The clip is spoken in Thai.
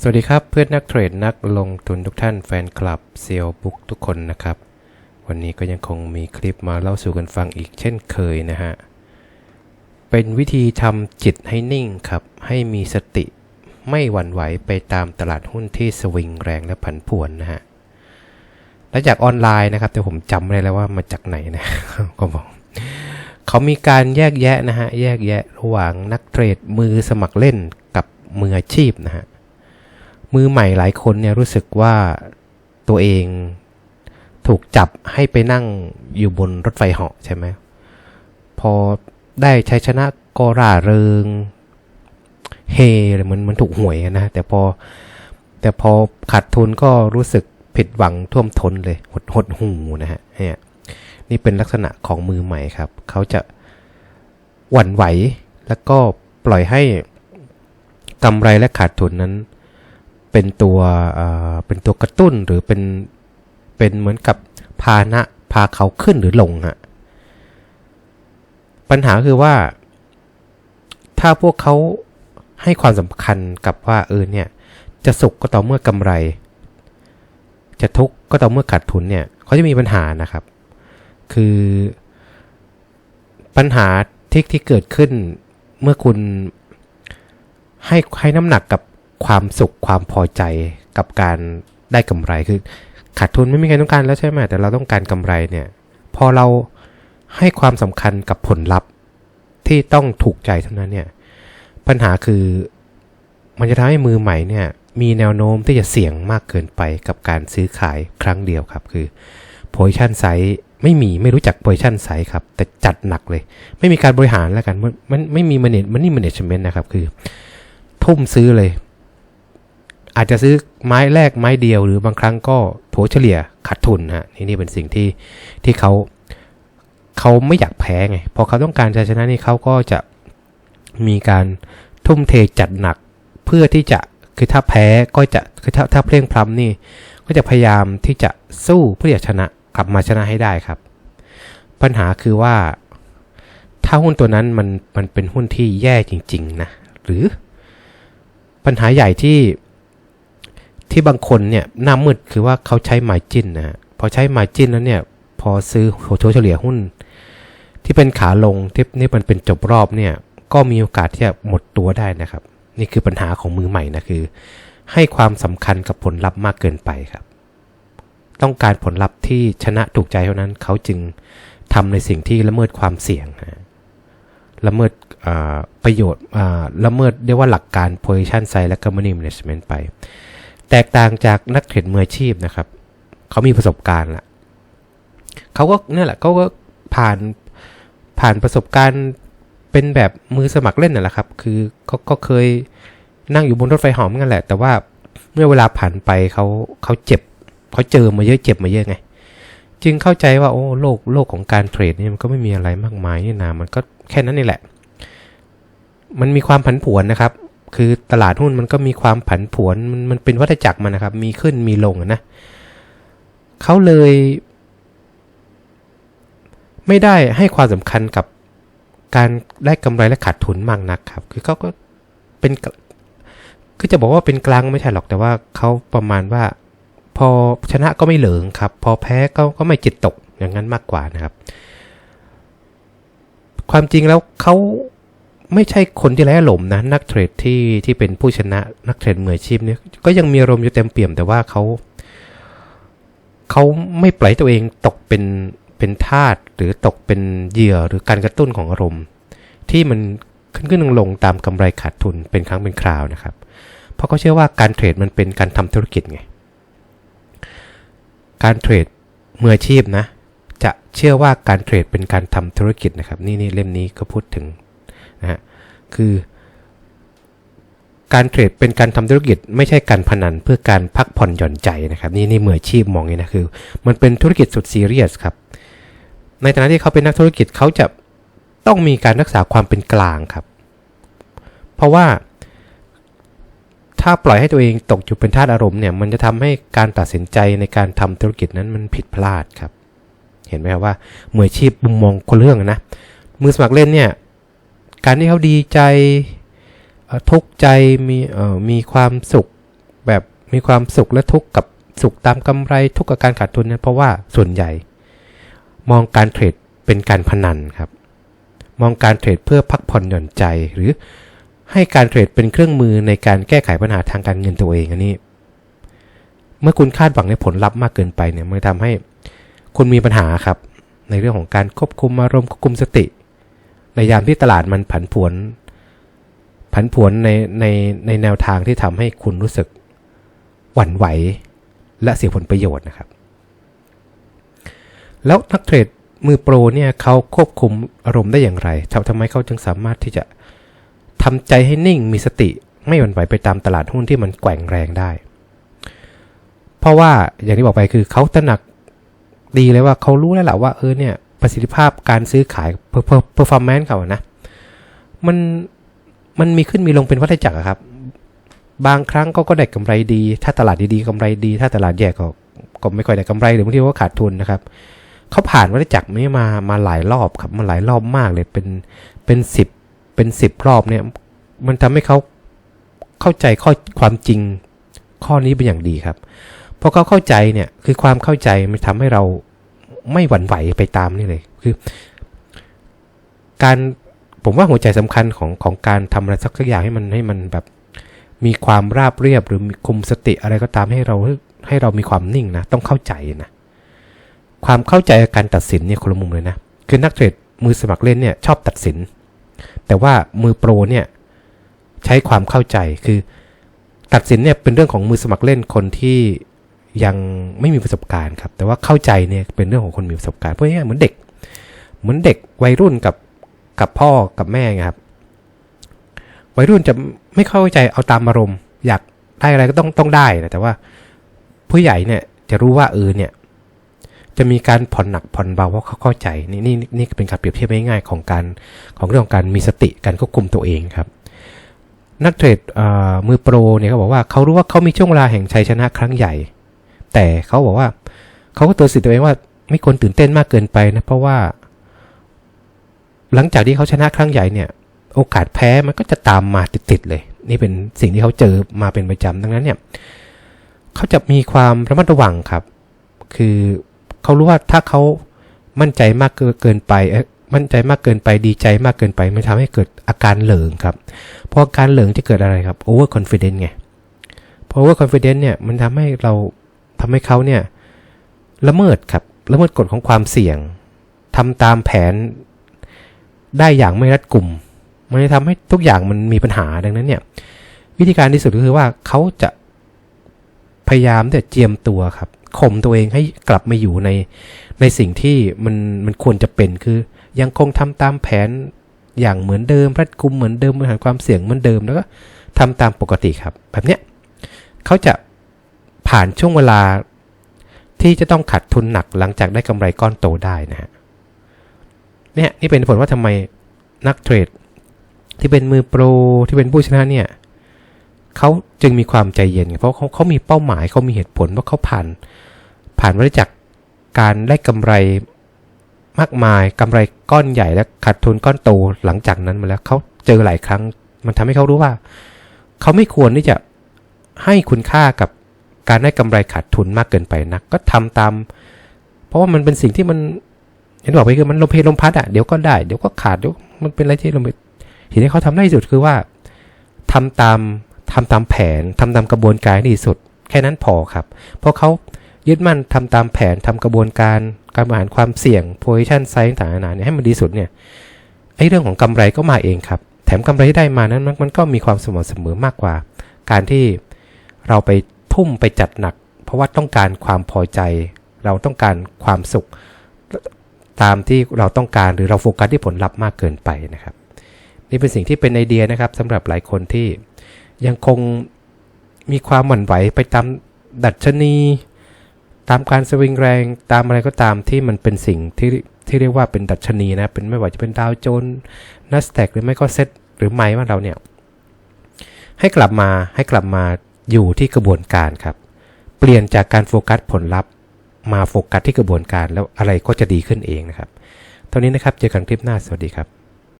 สวัสดีครับเพื่อนนักเทรดนักลงทุนทุกท่านแฟนคลับเซียวบุ๊กทุกคนนะครับ วันนี้ก็ยังคงมีคลิปมาเล่าสู่กันฟังอีกเช่นเคยนะฮะ เป็นวิธีทำจิตให้นิ่งครับ ให้มีสติไม่หวั่นไหวไปตามตลาดหุ้นที่สวิงแรงและผันผวนนะฮะและจากออนไลน์นะครับแต่ผมจำไม่ได้แล้วว่ามาจากไหนนะก็บอกเขามีการแยกแยะนะฮะแยกแยะระหว่างนักเทรดมือสมัครเล่นกับมืออาชีพนะฮะ มือใหม่หลายคนเนี่ยรู้สึกว่าตัวเองถูกจับให้ไปนั่งอยู่บนรถไฟเหาะใช่ไหมพอได้ชัยชนะก็ร่าเริง เฮอะไรเหมือนมันถูกหวยนะ แต่พอ แต่พอขาดทุนก็รู้สึกผิดหวังท่วมท้นเลย หดหดหูนะฮะเนี่ยนี่เป็นลักษณะของมือใหม่ครับ เขาจะหวั่นไหวแล้วก็ปล่อยให้กำไรและขาดทุนนั้น เป็นตัวเป็นตัวกระตุ้นหรือเป็นเป็นเหมือนกับพานะพาเขาขึ้นหรือลงฮะปัญหาคือว่า ถ้าพวกเขาให้ความสำคัญกับว่าเออเนี่ย จะสุขก็ต่อเมื่อกำไร จะทุกข์ก็ต่อเมื่อขาดทุนเนี่ยเขาจะมีปัญหานะครับ คือปัญหาที่ที่เกิดขึ้นเมื่อคุณให้ให้น้ำหนักกับ ความสุขความพอใจกับการได้กำไรคือขาดทุนไม่มีใครต้องการแล้วใช่ไหมแต่เราต้องการกำไรเนี่ย พอเราให้ความสำคัญกับผลลัพธ์ที่ต้องถูกใจเท่านั้นเนี่ย ปัญหาคือมันจะทำให้มือใหม่เนี่ย มีแนวโน้มที่จะเสี่ยงมากเกินไปกับการซื้อขายครั้งเดียวครับ คือ position size ไม่มีไม่รู้จัก position size ครับ แต่จัดหนักเลย ไม่มีการบริหารแล้วกัน มันมันไม่มี manage มันนี่ management นะครับ คือ ทุ่มซื้อเลย อาจจะซื้อไม้แรกไม้เดียว หรือบางครั้งก็โถเฉลี่ยขาดทุนฮะนี่นี่เป็นสิ่งที่ที่เขาเขาไม่อยากแพ้ไงพอเขาต้องการชัยชนะนี่เขาก็จะมีการทุ่มเทจัดหนักเพื่อที่จะคือถ้าแพ้ก็จะคือถ้าถ้าเพลงพลัมนี่ ก็จะพยายามที่จะสู้เพื่อจะชนะกลับมาชนะให้ได้ครับ ปัญหาคือว่า ถ้าหุ้นตัวนั้นมันมันเป็นหุ้นที่แย่จริง ๆ นะ หรือปัญหาใหญ่ที่ ที่บางคนเนี่ยหน้ามืดคือว่าเขาใช้ไมจินนะพอใช้ไมจินแล้วเนี่ย พอซื้อโหเฉลี่ยหุ้น ที่เป็นขาลงที่นี่มันเป็นจบรอบเนี่ย ก็มีโอกาสที่จะหมดตัวได้นะครับ นี่คือปัญหาของมือใหม่นะคือ ให้ความสำคัญกับผลลัพธ์มากเกินไปครับ ต้องการผลลัพธ์ที่ชนะถูกใจเท่านั้นเขาจึงทำในสิ่งที่ละเมิดความเสี่ยงนะละเมิดประโยชน์ละเมิดเรียกว่าหลักการ position size และ money management ไป แตกต่างจากนักเทรดมืออาชีพนะครับ เขามีประสบการณ์ละเขาก็นี่แหละเขาก็ผ่านผ่านประสบการณ์เป็นแบบมือสมัครเล่นน่ะแหละครับ คือเขาก็เคยนั่งอยู่บนรถไฟหอมกันแหละ แต่ว่าเมื่อเวลาผ่านไปเขาเขาเจ็บเขาเจอมาเยอะเจ็บมาเยอะไง จึงเข้าใจว่าโอ้โลกโลกของการเทรดนี่มันก็ไม่มีอะไรมากมายนี่นา มันก็แค่นั้นนี่แหละ มันมีความผันผวนนะครับ คือตลาดหุ้นมันก็มีความผันผวนมันมันเป็นวัฏจักรมันนะครับ มีขึ้นมีลงนะเขาเลย ไม่ได้ให้ความสำคัญกับการได้กำไรและขาดทุนมากนักครับ คือเขาก็เป็นคือจะบอกว่าเป็นกลางไม่ใช่หรอกแต่ว่าเขาประมาณว่า พอชนะก็ไม่เหลิงครับ พอแพ้ก็ก็ไม่จิตตกอย่างนั้นมากกว่านะครับ ความจริงแล้วเขา ไม่ใช่คนที่ไร้อารมนะ นักเทรดที่ที่เป็นผู้ชนะนักเทรดมืออาชีพเนี่ยก็ยังมีอารมณ์อยู่เต็มเปี่ยมแต่ว่าเขาเขาไม่ปล่อยตัวเองตกเป็นเป็นทาสหรือตกเป็นเหยื่อหรือการกระตุ้นของอารมณ์ ที่มันขึ้นขึ้นลงลงตามกำไรขาดทุนเป็นครั้งเป็นคราวนะครับ เพราะเขาเชื่อว่าการเทรดมันเป็นการทำธุรกิจไงการเทรดมืออาชีพนะ จะเชื่อว่าการเทรดเป็นการทำธุรกิจนะครับ นี่นี่เล่มนี้ก็พูดถึง นะฮะคือการเทรดเป็นการทำธุรกิจไม่ใช่การพนันเพื่อการพักผ่อนหย่อนใจนะครับ นี่นี่มืออาชีพมองอย่างนี้นะคือ มันเป็นธุรกิจสุดซีเรียสครับ ในฐานะที่เขาเป็นนักธุรกิจเขาจะต้องมีการรักษาความเป็นกลางครับ เพราะว่า ถ้าปล่อยให้ตัวเองตกอยู่เป็นทาสอารมณ์เนี่ย มันจะทำให้การตัดสินใจในการทำธุรกิจนั้นมันผิดพลาดครับ เห็นไหมครับว่ามืออาชีพมุมมองคนเรื่องนะมือสมัครเล่นเนี่ย การที่เขาดีใจทุกข์ใจมีมีความสุขแบบมีความสุขและทุกข์กับสุขตามกำไรทุกข์กับการขาดทุนเนี่ยเพราะว่าส่วนใหญ่ มองการเทรดเป็นการพนันครับ มองการเทรดเพื่อพักผ่อนหย่อนใจหรือให้การเทรดเป็นเครื่องมือในการแก้ไขปัญหาทางการเงินตัวเองอันนี้ เมื่อคุณคาดหวังในผลลัพธ์มากเกินไปเนี่ยมันทำให้คุณมีปัญหาครับ ในเรื่องของการควบคุมอารมณ์ควบคุมสติ ในยามที่ตลาดมันผันผวน ผันผวนในในในแนวทางที่ทำให้คุณรู้สึกหวั่นไหว และเสียผลประโยชน์นะครับ แล้วนักเทรดมือโปรเนี่ยเขาควบคุมอารมณ์ได้อย่างไรทำทำไมเขาจึงสามารถที่จะทำใจให้นิ่งมีสติไม่หวั่นไหวไปตามตลาดหุ้นที่มันแกว่งแรงได้ เพราะว่าอย่างที่บอกไปคือเขาตระหนักดีเลยว่าเขารู้แล้วแหละว่าเออเนี่ย ประสิทธิภาพการซื้อขายเพอร์เพอร์ฟอร์แมนซ์เขาอะนะ มันมันมีขึ้นมีลงเป็นวัฏจักรครับ บางครั้งก็ก็ได้กำไรดี ถ้าตลาดดีๆกำไรดี ถ้าตลาดแย่ก็ก็ไม่ค่อยได้กำไรหรือบางทีก็ขาดทุนนะครับเขาผ่านวัฏจักรนี้มามาหลายรอบครับมาหลายรอบมากเลยเป็นเป็นสิบเป็นสิบรอบเนี่ย มันทำให้เขาเข้าใจข้อความจริงข้อนี้เป็นอย่างดีครับพอเขาเข้าใจเนี่ยคือความเข้าใจมันทำให้เรา ไม่หวั่นไหวไปตามนี่เลย คือ การผมว่าหัวใจสำคัญของของการทำอะไรสักอย่างให้มันให้มันแบบ มีความราบเรียบหรือมีคุมสติอะไรก็ตามให้เราให้เรามีความนิ่งนะ ต้องเข้าใจนะความเข้าใจการตัดสินเนี่ยคนละมุมเลยนะ คือนักเทรดมือสมัครเล่นเนี่ยชอบตัดสิน แต่ว่ามือโปรเนี่ยใช้ความเข้าใจคือ ตัดสินเนี่ยเป็นเรื่องของมือสมัครเล่นคนที่ ยังไม่มีประสบการณ์ครับ แต่ว่าเข้าใจเนี่ยเป็นเรื่องของคนมีประสบการณ์เพราะงี้เหมือนเด็ก เหมือนเด็กวัยรุ่นกับกับพ่อกับแม่ครับ วัยรุ่นจะไม่เข้าใจเอาตามอารมณ์ อยากได้อะไรก็ต้องต้องได้นะแต่ว่าผู้ใหญ่เนี่ยจะรู้ว่าเออเนี่ย จะมีการผ่อนหนักผ่อนเบาเพราะเขาเข้าใจนี่นี่นี่เป็นการเปรียบเทียบง่ายๆของการของเรื่องของการมีสติการควบคุมตัวเองครับนักเทรดมือโปรเนี่ยเขาบอกว่าเขารู้ว่าเขามีช่วงเวลาแห่งชัยชนะครั้งใหญ่ แต่เขาบอกว่าเขาก็เตือนสิทธิ์ตัวเองว่า ไม่ควรตื่นเต้นมากเกินไปนะเพราะว่า หลังจากที่เขาชนะครั้งใหญ่เนี่ย โอกาสแพ้มันก็จะตามมาติดๆเลย นี่เป็นสิ่งที่เขาเจอมาเป็นประจำดังนั้นเนี่ยเขาจะมีความระมัดระวังครับ คือเขารู้ว่าถ้าเขามั่นใจมากเกินไปมั่นใจมากเกินไปดีใจมากเกินไป มันทำให้เกิดอาการเหลิงครับพราะอาการเหลิงจะเกิดอะไรครับ over confidence ไงเพราะ over confidence เนี่ยมันทำให้เรา ทำให้เขาเนี่ยละเมิดครับละเมิดกฎของความเสี่ยงทำตามแผนได้อย่างไม่รัดกุมมันจะทำให้ทุกอย่างมันมีปัญหาดังนั้นเนี่ย วิธีการที่สุดก็คือว่าเขาจะพยายามแต่เจียมตัวครับข่มตัวเองให้กลับมาอยู่ในในสิ่งที่มันมันควรจะเป็นคือ ยังคงทำตามแผนอย่างเหมือนเดิมรัดกุมเหมือนเดิมบริหารความเสี่ยงเหมือนเดิมแล้วก็ทำตามปกติครับ แบบเนี้ยเขาจะ ผ่านช่วงเวลาที่จะต้องขาดทุนหนักหลังจากได้กำไรก้อนโตได้นะฮะเนี่ยนี่เป็นผลว่าทำไมนักเทรดที่เป็นมือโปรที่เป็นผู้ชนะเนี่ยเขาจึงมีความใจเย็น เพราะเขาเขามีเป้าหมายเขามีเหตุผลว่าเขาผ่าน ผ่านมาจากการได้กำไรมากมายกำไรก้อนใหญ่และขาดทุนก้อนโตหลังจากนั้นมาแล้วเขาเจอหลายครั้ง มันทำให้เขารู้ว่า เขาไม่ควรที่จะให้คุณค่ากับ การได้กำไรขาดทุนมากเกินไปนัก ก็ทำตาม เพราะว่ามันเป็นสิ่งที่มันเห็นบอกไปคือมันลมเพลลมพัดอะเดี๋ยวก็ได้เดี๋ยวก็ขาดเดี๋ยวมันเป็นอะไรที่ลมทีนี้เขาทำได้ที่สุดคือว่าทำตามทำตามแผนทำตามกระบวนการดีสุด แค่นั้นพอครับ เพราะเขายึดมั่นทำตามแผนทำกระบวนการการบริหารความเสี่ยง position size ต่างๆนานาเนี่ยให้มันดีสุดเนี่ยไอ้เรื่องของกำไรก็มาเองครับ แถมกำไรที่ได้มานั้นมันก็มีความสม่ำเสมอมากกว่า การที่เราไป ทุ่มไปจัดหนัก เพราะว่าต้องการความพอใจ เราต้องการความสุข ตามที่เราต้องการหรือเราโฟกัสที่ผลลัพธ์มากเกินไปนะครับ นี่เป็นสิ่งที่เป็นไอเดียนะครับสำหรับหลายคนที่ยังคงมีความหวั่นไหวไปตามดัชนี ตามการสวิงแรงตามอะไรก็ตามที่มันเป็นสิ่งที่ที่เรียกว่าเป็นดัชนีนะเป็นไม่ว่าจะเป็นดาวโจนส์นัสแตกหรือไม่ก็เซ็ตหรือไมว่าเราเนี่ยให้กลับมาให้กลับมา อยู่ที่กระบวนการครับ เปลี่ยนจากการโฟกัสผลลัพธ์ มาโฟกัสที่กระบวนการแล้วอะไรก็จะดีขึ้นเองนะครับ เท่านี้นะครับ เจอกันคลิปหน้า สวัสดีครับ